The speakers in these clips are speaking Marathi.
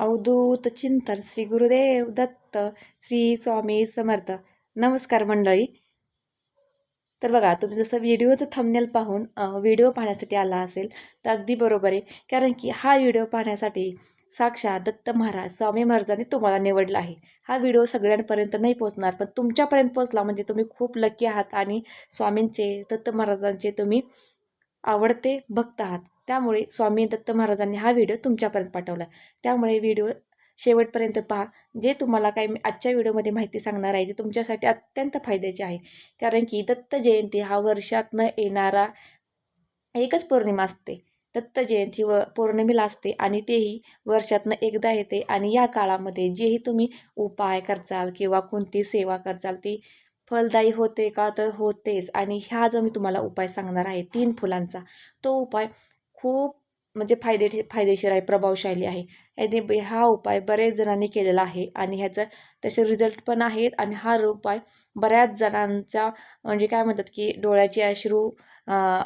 अवधूत चिंतन श्री गुरुदेव दत्त श्री स्वामी समर्थ. नमस्कार मंडळी. तर बघा तुम्ही जसं व्हिडिओचं थंबनेल पाहून व्हिडिओ पाहण्यासाठी आला असेल तर अगदी बरोबर आहे. कारण की हा व्हिडिओ पाहण्यासाठी साक्षात दत्त महाराज स्वामी महाराजांनी तुम्हाला निवडला आहे. हा व्हिडिओ सगळ्यांपर्यंत नाही पोचणार पण तुमच्यापर्यंत पोचला म्हणजे तुम्ही खूप लकी आहात. आणि स्वामींचे दत्त महाराजांचे तुम्ही आवडते भक्त आहात त्यामुळे स्वामी दत्त महाराजांनी हा व्हिडिओ तुमच्यापर्यंत पाठवला. त्यामुळे व्हिडिओ शेवटपर्यंत पहा. जे तुम्हाला काही मी आजच्या व्हिडिओमध्ये माहिती सांगणार आहे ते तुमच्यासाठी अत्यंत फायद्याचे आहे. कारण की दत्त जयंती हा वर्षातनं येणारा एकच पौर्णिमा असते. दत्त जयंती व पौर्णिमेला असते आणि तेही वर्षातनं एकदा येते. आणि या काळामध्ये जेही तुम्ही उपाय करचाल किंवा कोणती सेवा करचाल ती फलदायी होते का तर होतेच. आणि ह्या जो मी तुम्हाला उपाय सांगणार आहे तीन फुलांचा तो उपाय खूप म्हणजे फायदे फायदेशीर आहे प्रभावशाली आहे. याने हा उपाय बरेच जणांनी केलेला आहे आणि ह्याचं तसे रिझल्ट पण आहेत. आणि हा उपाय बऱ्याच जणांचा म्हणजे काय म्हणतात की डोळ्याचे अश्रू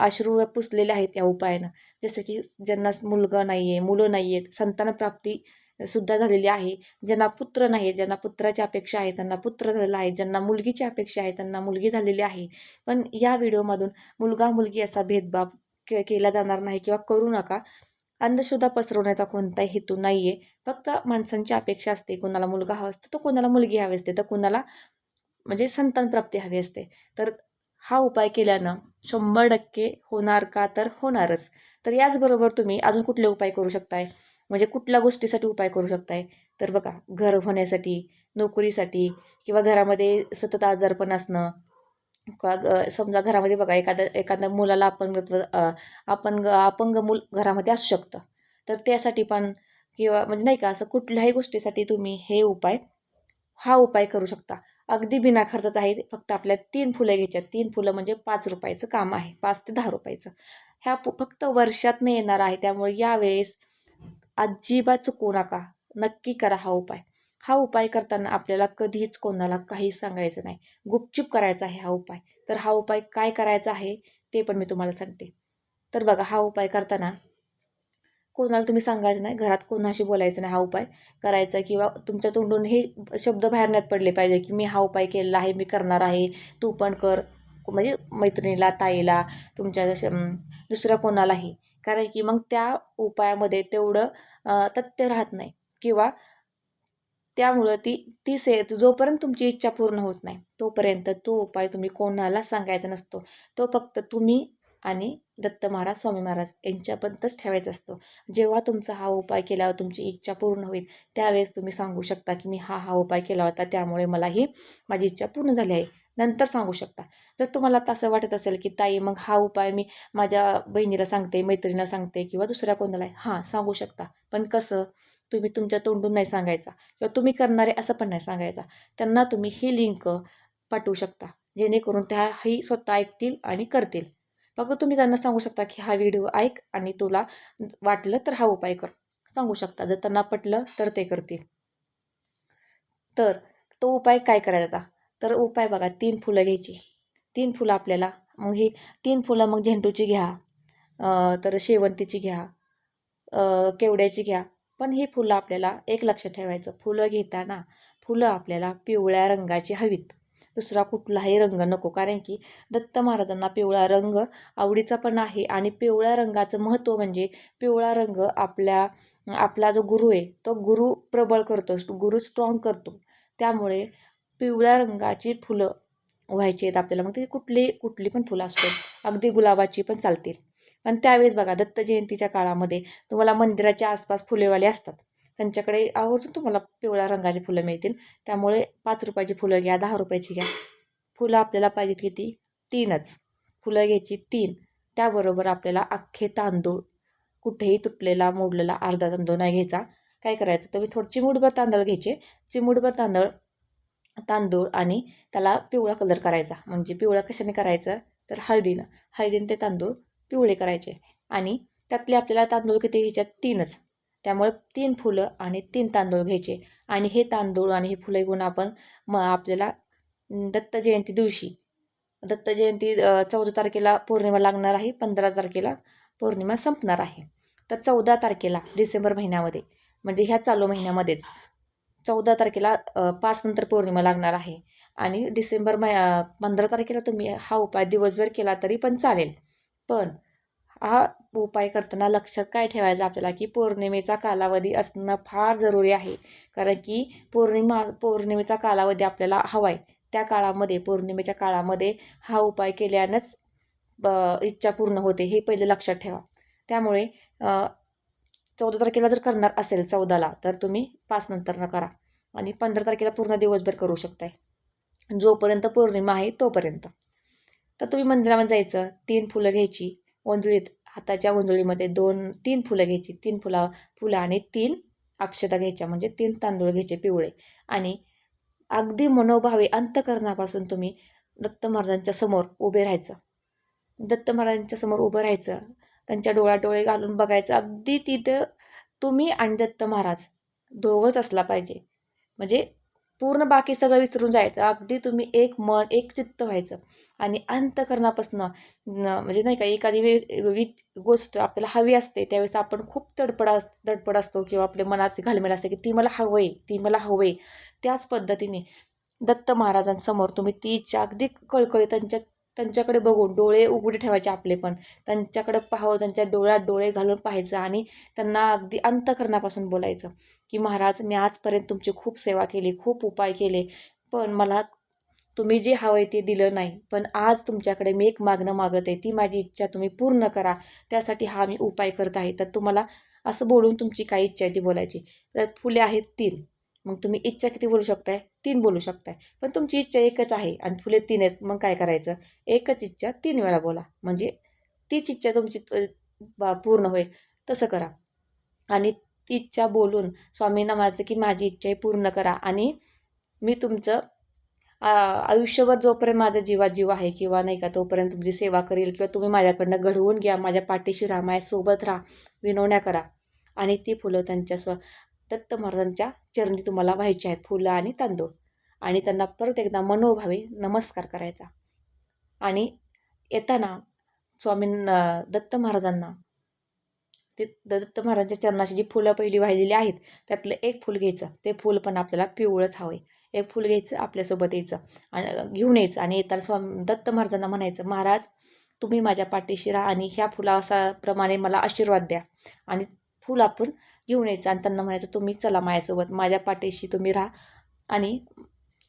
अश्रू पुसलेले आहेत या उपायानं. जसं की ज्यांना मुलगा नाही आहे मुलं नाही आहेत संतानप्राप्ती सुद्धा झालेली आहे. ज्यांना पुत्र नाही ज्यांना पुत्राची अपेक्षा आहे त्यांना पुत्र झालेला आहे. ज्यांना मुलगीची अपेक्षा आहे त्यांना मुलगी झालेली आहे. पण या व्हिडिओमधून मुलगा मुलगी असा भेदभाव के केला जाणार नाही किंवा करू नका. अंधश्रद्धा पसरवण्याचा कोणताही हेतू नाही आहे फक्त माणसांची अपेक्षा असते. कोणाला मुलगा हवा असतो तर कोणाला मुलगी हवी असते. तर कोणाला म्हणजे संतानप्राप्ती हवी असते. तर हा उपाय केल्यानं शंभर टक्के होणार का? तर होणारच. तर याचबरोबर तुम्ही अजून कुठले उपाय करू शकताय? म्हणजे कुठल्या गोष्टीसाठी उपाय करू शकताय? तर बघा घर होण्यासाठी नोकरीसाठी किंवा घरामध्ये सतत आजारपण असणं का समजा घरामध्ये बघा एखाद्या एखाद्या मुलाला अपंग अपंग अपंग मूल घरामध्ये असू शकतं. तर त्यासाठी पण किंवा म्हणजे नाही का असं कुठल्याही गोष्टीसाठी तुम्ही हे उपाय हा उपाय करू शकता. अगदी बिना खर्चाचा आहे फक्त आपल्या तीन फुलं घ्यायच्या. तीन फुलं म्हणजे पाच रुपयाचं काम आहे पाच ते दहा रुपयाचं. ह्या फक्त वर्षातनं येणार आहे त्यामुळे यावेळेस अजिबात चुकवू नका. नक्की करा हा उपाय. हा उपाय करताना आपल्याला कधीच कोणाला काहीच सांगायचं नाही. गुपचूप करायचा आहे हा उपाय. तर हा उपाय काय करायचा आहे ते पण मी तुम्हाला सांगते. तर बघा हा उपाय करताना कोणाला तुम्ही सांगायचं नाही घरात कोणाशी बोलायचं नाही हा उपाय करायचा किंवा तुमच्या तोंडून हे शब्द बाहेर पडले पाहिजे की मी हा उपाय केलेला आहे मी करणार आहे तू पण कर. म्हणजे मैत्रिणीला ताईला तुमच्या दुसऱ्या कोणालाही. कारण की मग त्या उपायामध्ये तेवढं तथ्य राहत नाही. किंवा त्यामुळं ती ती से जोपर्यंत तुमची इच्छा पूर्ण होत नाही तोपर्यंत तो उपाय तुम्ही कोणाला सांगायचा नसतो. तो फक्त तुम्ही आणि दत्त महाराज स्वामी महाराज यांच्यापर्यंतच ठेवायचा असतो. जेव्हा तुमचा हा उपाय केल्यावर तुमची इच्छा पूर्ण होईल त्यावेळेस तुम्ही सांगू शकता की मी हा हा उपाय केला होता त्यामुळे मला ही माझी इच्छा पूर्ण झाली आहे. नंतर सांगू शकता. जर तुम्हाला तसं वाटत असेल की ताई मग हा उपाय मी माझ्या बहिणीला सांगते मैत्रिणीला सांगते किंवा दुसऱ्या कोणाला हां सांगू शकता. पण कसं तुम्ही तुमच्या तोंडून नाही सांगायचा किंवा तुम्ही करणारे असं पण नाही सांगायचा. त्यांना तुम्ही ही लिंक पाठवू शकता जेणेकरून त्या ही स्वतः ऐकतील आणि करतील. फक्त तुम्ही त्यांना सांगू शकता की हा व्हिडिओ ऐक आणि तुला वाटलं तर हा उपाय कर. सांगू शकता. जर त्यांना पटलं तर ते करतील. तर तो उपाय काय करायचा? तर उपाय बघा तीन फुलं घ्यायची. तीन फुलं आपल्याला. मग ही तीन फुलं मग झेंडूची घ्या. तर शेवंतीची घ्या. केवड्याची घ्या. पण ही फुलं आपल्याला एक लक्ष ठेवायचं. फुलं घेताना फुलं आपल्याला पिवळ्या रंगाची हवीत. दुसरा कुठलाही रंग नको. कारण की दत्त महाराजांना पिवळा रंग आवडीचा पण आहे आणि पिवळ्या रंगाचं महत्त्व म्हणजे पिवळा रंग आपल्या आपला जो गुरु आहे तो गुरु प्रबळ करतो गुरु स्ट्रॉंग करतो. त्यामुळे पिवळ्या रंगाची फुलं व्हायची आहेत आपल्याला. मग ती कुठली कुठली पण फुलं असतो अगदी गुलाबाची पण चालतील. पण त्यावेळेस बघा दत्त जयंतीच्या काळामध्ये तुम्हाला मंदिराच्या आसपास फुलेवाले असतात. त्यांच्याकडे आवर्जून तुम्हाला पिवळ्या रंगाची फुलं मिळतील. त्यामुळे पाच रुपयाची फुलं घ्या दहा रुपयाची घ्या. फुलं आपल्याला पाहिजेत किती? तीनच. फुलं घ्यायची तीन. त्याबरोबर आपल्याला अख्खे तांदूळ. कुठेही तुटलेला मोडलेला अर्धा तांदूळ नाही घ्यायचा. काय करायचं? तुम्ही थोडं चिमूटभर तांदूळ घ्यायचे. चिमूटभर तांदूळ तांदूळ आणि त्याला पिवळा कलर करायचा. म्हणजे पिवळा कशाने करायचं? तर हळदीनं. हळदीनं ते तांदूळ पिवळे करायचे. आणि त्यातले आपल्याला तांदूळ किती? घ्यायच्यात तीनच. त्यामुळे तीन फुलं आणि तीन तांदूळ घ्यायचे. आणि हे तांदूळ आणि हे फुलं घेऊन आपण म आपल्याला दत्त जयंती दिवशी दत्त जयंती चौदा तारखेला पौर्णिमा लागणार आहे. पंधरा तारखेला पौर्णिमा संपणार आहे. तर चौदा तारखेला डिसेंबर महिन्यामध्ये म्हणजे ह्या चालू महिन्यामध्येच चौदा तारखेला पाच नंतर पौर्णिमा लागणार आहे. आणि डिसेंबर मह पंधरा तारखेला तुम्ही हा उपाय दिवसभर केला तरी पण चालेल. पण हा उपाय करताना लक्षात काय ठेवायचं आपल्याला की पौर्णिमेचा कालावधी असणं फार जरुरी आहे. कारण की पौर्णिमा पौर्णिमेचा कालावधी आपल्याला हवा आहे त्या काळामध्ये पौर्णिमेच्या काळामध्ये हा उपाय केल्यानंच ब इच्छा पूर्ण होते हे पहिले लक्षात ठेवा. त्यामुळे चौदा तारखेला जर करणार असेल चौदाला तर तुम्ही पाच नंतर न करा. आणि पंधरा तारखेला पूर्ण दिवसभर करू शकताय. जोपर्यंत पौर्णिमा आहे तोपर्यंत. तर तुम्ही मंदिरामध्ये जायचं तीन फुलं घ्यायची. ओंजळीत हाताच्या ओंजळीमध्ये दोन तीन फुलं घ्यायची. तीन फुला फुलं आणि तीन अक्षता घ्यायच्या म्हणजे तीन तांदूळ घ्यायचे पिवळे. आणि अगदी मनोभावे अंतकरणापासून तुम्ही दत्त महाराजांच्या समोर उभे राहायचं. दत्त महाराजांच्या समोर उभं राहायचं. त्यांच्या डोळ्याटोळे घालून बघायचं. अगदी तिथं तुम्ही आणि दत्त महाराज दोघंच असला पाहिजे. म्हणजे पूर्ण बाकी सगळं विसरून जायचं. अगदी तुम्ही एक मन एक चित्त व्हायचं. आणि अंतकरणापासून म्हणजे नाही का एखादी वे गोष्ट आपल्याला हवी असते त्यावेळेस आपण खूप तडपडा अस तडपड असतो किंवा आपल्या मनाचे घालमेल असते की ती मला हवं आहे ती मला हवं आहे त्याच पद्धतीने दत्त महाराजांसमोर तुम्ही ती इच्छा अगदी कळकळी त्यांच्या त्यांच्याकडे बघून डोळे उघडे ठेवायचे आपले पण. त्यांच्याकडे पाहावं त्यांच्या डोळ्यात डोळे घालून पाहायचं आणि त्यांना अगदी अंतकरणापासून बोलायचं की महाराज मी आजपर्यंत तुमची खूप सेवा केली खूप उपाय केले पण मला तुम्ही जे हवं आहे ते दिलं नाही. पण आज तुमच्याकडे मी एक मागणं मागत आहे ती माझी इच्छा तुम्ही पूर्ण करा. त्यासाठी हा मी उपाय करत आहे. तर तुम्हाला असं बोलून तुमची काय इच्छा आहे ती बोलायची. तर फुले आहेत तीन. मग तुम्ही इच्छा किती बोलू शकताय? तीन बोलू शकताय. पण तुमची इच्छा एकच आहे आणि फुले तीन आहेत मग काय करायचं? एकच इच्छा तीन वेळा बोला. म्हणजे तीच इच्छा तुमची बा पूर्ण होईल. तसं करा. आणि ती इच्छा बोलून स्वामींना म्हणायचं की माझी इच्छा ही पूर्ण करा आणि मी तुमचं आयुष्यभर जोपर्यंत माझा जीवात जीव आहे किंवा नाही का तोपर्यंत तुमची सेवा करेल किंवा तुम्ही माझ्याकडनं घडवून घ्या माझ्या पाठीशी राहा माझ्यासोबत राहा विनवण्या करा. आणि ती फुलं त्यांच्या स्व दत्त महाराजांच्या चरणी तुम्हाला व्हायचे आहेत फुलं आणि तांदूळ. आणि त्यांना परत एकदा मनोभावे नमस्कार करायचा. आणि येताना स्वामी दत्त महाराजांना ते दत्त महाराजांच्या चरणाची जी फुलं पहिली वाहिलेली आहेत त्यातलं एक फूल घ्यायचं. ते फूल पण आपल्याला पिवळंच हवं आहे एक फूल घ्यायचं आपल्यासोबत यायचं आणि घेऊन यायचं. आणि येताना स्वामी दत्त महाराजांना म्हणायचं महाराज तुम्ही माझ्या पाठीशी राहा आणि ह्या फुलासाप्रमाणे मला आशीर्वाद द्या. आणि फूल आपण घेऊन यायचं आणि त्यांना म्हणायचं तुम्ही चला माझ्यासोबत माझ्या पाठीशी तुम्ही राहा. आणि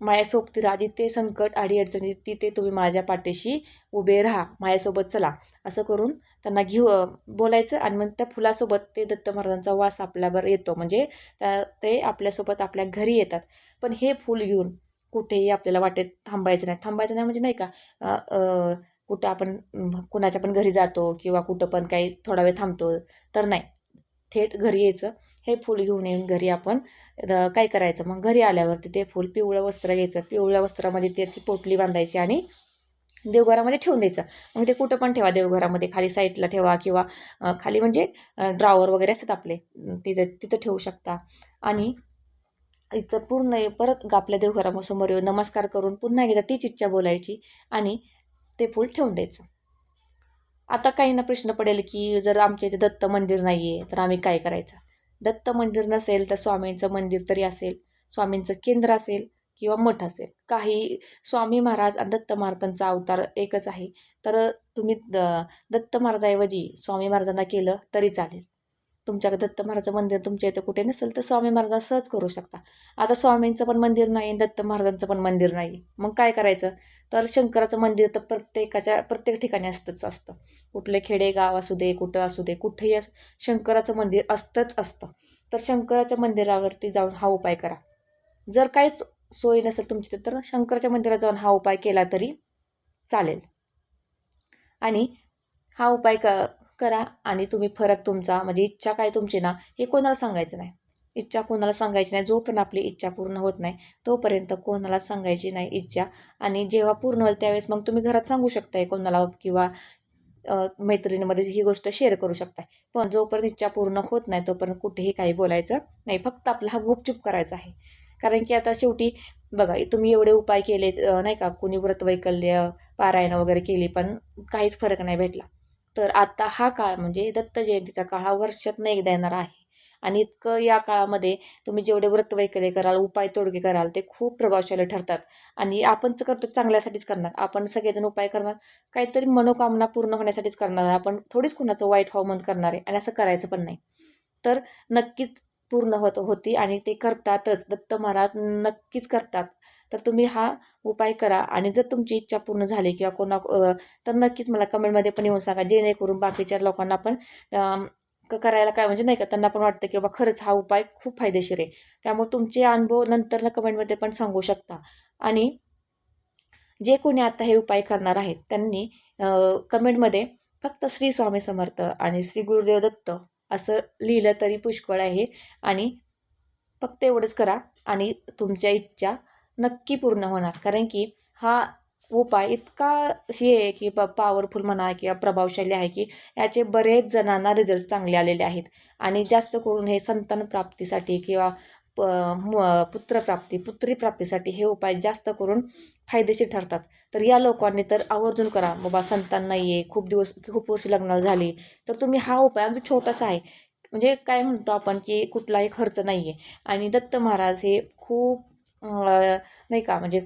माझ्यासोबती राहा जिथे संकट अडीअडचणी तिथे तुम्ही माझ्या पाठीशी उभे राहा माझ्यासोबत चला. असं करून त्यांना घेऊ बोलायचं आणि मग त्या फुलासोबत ते दत्त महाराजांचा वास आपल्यावर येतो. म्हणजे त्या ते आपल्यासोबत आपल्या घरी येतात. पण हे फूल घेऊन कुठेही आपल्याला वाटेत थांबायचं नाही. थांबायचं नाही म्हणजे नाही का कुठं आपण कुणाच्या पण घरी जातो किंवा कुठं पण काही थोडा वेळ थांबतो तर नाही. थेट घरी यायचं. हे फूल घेऊन येऊन घरी आपण काय करायचं? मग घरी आल्यावरती ते फूल पिवळं वस्त्र घ्यायचं. पिवळ्या वस्त्रामध्ये त्याची पोटली बांधायची आणि देवघरामध्ये ठेवून द्यायचं. मग ते कुठं पण ठेवा देवघरामध्ये खाली साईडला ठेवा किंवा खाली म्हणजे ड्रावर वगैरे असतात आपले तिथं तिथं ठेवू शकता. आणि इथं पूर्ण परत आपल्या देवघरासमोर येऊन नमस्कार करून पुन्हा एकदा तीच इच्छा बोलायची आणि ते फूल ठेवून द्यायचं. आता काहींना प्रश्न पडेल की जर आमच्या इथे दत्त मंदिर नाही आहे तर आम्ही काय करायचं? दत्त मंदिर नसेल तर स्वामींचं मंदिर तरी असेल स्वामींचं केंद्र असेल किंवा मठ असेल. काही स्वामी महाराज आणि दत्त महाराजांचा अवतार एकच आहे. तर तुम्ही द दत्त महाराजाऐवजी स्वामी महाराजांना केलं तरी चालेल. तुमच्याकडे दत्त महाराजचं मंदिर तुमच्या इथं कुठे नसेल तर स्वामी महाराजांना सहज करू शकता. आता स्वामींचं पण मंदिर नाही दत्त महाराजांचं पण मंदिर नाही. मग काय करायचं? तर शंकराचं मंदिर तर प्रत्येकाच्या प्रत्येक ठिकाणी असतंच असतं. कुठले खेडे गाव असू दे कुठं असू दे कुठेही शंकराचं मंदिर असतंच असतं. तर शंकराच्या मंदिरावरती जाऊन हा उपाय करा. जर काहीच सोय नसेल तुमची तर शंकराच्या मंदिरात जाऊन हा उपाय केला तरी चालेल. आणि हा उपाय क करा आणि तुम्ही फरक तुमचा म्हणजे इच्छा काय तुमची ना हे कोणाला सांगायचं नाही. इच्छा कोणाला सांगायची नाही जोपर्यंत आपली इच्छा पूर्ण होत नाही तोपर्यंत कोणाला सांगायची नाही इच्छा. आणि जेव्हा पूर्ण होईल त्यावेळेस मग तुम्ही घरात सांगू शकताय कोणाला किंवा मैत्रिणीमध्ये ही गोष्ट शेअर करू शकताय. पण जोपर्यंत इच्छा पूर्ण होत नाही तोपर्यंत कुठेही काही बोलायचं नाही. फक्त आपला हा गुपचूप करायचा आहे. कारण की आता शेवटी बघा तुम्ही एवढे उपाय केले नाही का कुणी व्रतवैकल्य पारायणं वगैरे केली पण काहीच फरक नाही भेटला. तर आता हा काळ म्हणजे दत्त जयंतीचा काळ हा वर्षातनं एकदा येणार आहे. आणि इतकं या काळामध्ये तुम्ही जेवढे व्रत वैकले कराल उपाय तोडगे कराल ते खूप प्रभावशाली ठरतात. आणि आपण करतो चांगल्यासाठीच करणार. आपण सगळेजण उपाय करणार. काहीतरी मनोकामना पूर्ण होण्यासाठीच करणार आपण थोडीच कुणाचं वाईट व्हावं म्हणून करणार आहे. आणि असं करायचं पण नाही. तर नक्कीच पूर्ण होत होती आणि ते करतातच. दत्त महाराज नक्कीच करतात. तर तुम्ही हा उपाय करा आणि जर तुमची इच्छा पूर्ण झाली किंवा कोणा तर नक्कीच मला कमेंटमध्ये पण येऊन सांगा जेणेकरून बाकीच्या लोकांना पण क करायला काय म्हणजे नाही का त्यांना पण वाटतं की बाबा खरंच हा उपाय खूप फायदेशीर आहे. त्यामुळे तुमचे अनुभव नंतर कमेंटमध्ये पण सांगू शकता. आणि जे कोणी आता हे उपाय करणार आहेत त्यांनी कमेंटमध्ये फक्त श्री स्वामी समर्थ आणि श्री गुरुदेव दत्त असं लिहिलं तरी पुष्कळ आहे. आणि फक्त एवढंच करा आणि तुमच्या इच्छा नक्की पूर्ण होणार. कारण की हा उपाय इतका हे आहे की प पॉवरफुल म्हणा किंवा प्रभावशाली आहे की याचे बरेच जणांना रिझल्ट चांगले आलेले आहेत. आणि जास्त करून हे संतान प्राप्तीसाठी किंवा प पुत्रप्राप्ती पुत्री प्राप्तीसाठी हे उपाय जास्त करून फायदेशीर ठरतात. तर या लोकांनी तर आवर्जून करा बाबा संतान नाही आहे खूप दिवस खूप वर्ष लग्नाला झाली तर तुम्ही हा उपाय अगदी छोटासा आहे. म्हणजे काय म्हणतो आपण की कुठलाही खर्च नाही आहे आणि दत्त महाराज हे खूप नाही का म्हणजे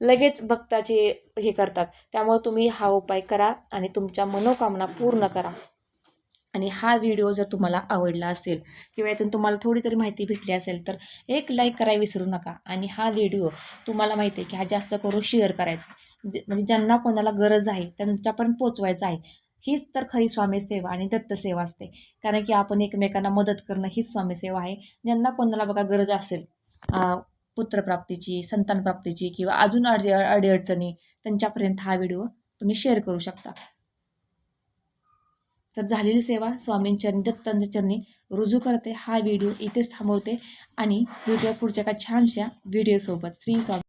लगेच भक्ताचे हे करतात. त्यामुळे तुम्ही हा उपाय करा आणि तुमच्या मनोकामना पूर्ण करा. आणि हा व्हिडिओ जर तुम्हाला आवडला असेल किंवा यातून तुम्हाला थोडी तरी माहिती भेटली असेल तर एक लाईक करायला विसरू नका. आणि हा व्हिडिओ तुम्हाला माहिती आहे की हा जास्त करून शेअर करायचा म्हणजे ज्यांना कोणाला गरज आहे त्यांच्यापर्यंत पोचवायचं आहे हीच तर खरी स्वामी सेवा आणि दत्तसेवा असते. कारण की आपण एकमेकांना मदत करणं हीच स्वामी सेवा आहे. ज्यांना कोणाला बघा गरज असेल पुत्रप्राप्तीची संतानप्राप्तीची किंवा अजून अडी अडीअडचणी त्यांच्यापर्यंत हा व्हिडिओ तुम्ही शेअर करू शकता. तर झालेली सेवा स्वामींचरणी चरणी दत्तांच्या चरणी रुजू करते. हा व्हिडिओ इथेच थांबवते आणि भेटूया पुढच्या एका छानशा व्हिडिओसोबत. श्री स्वामी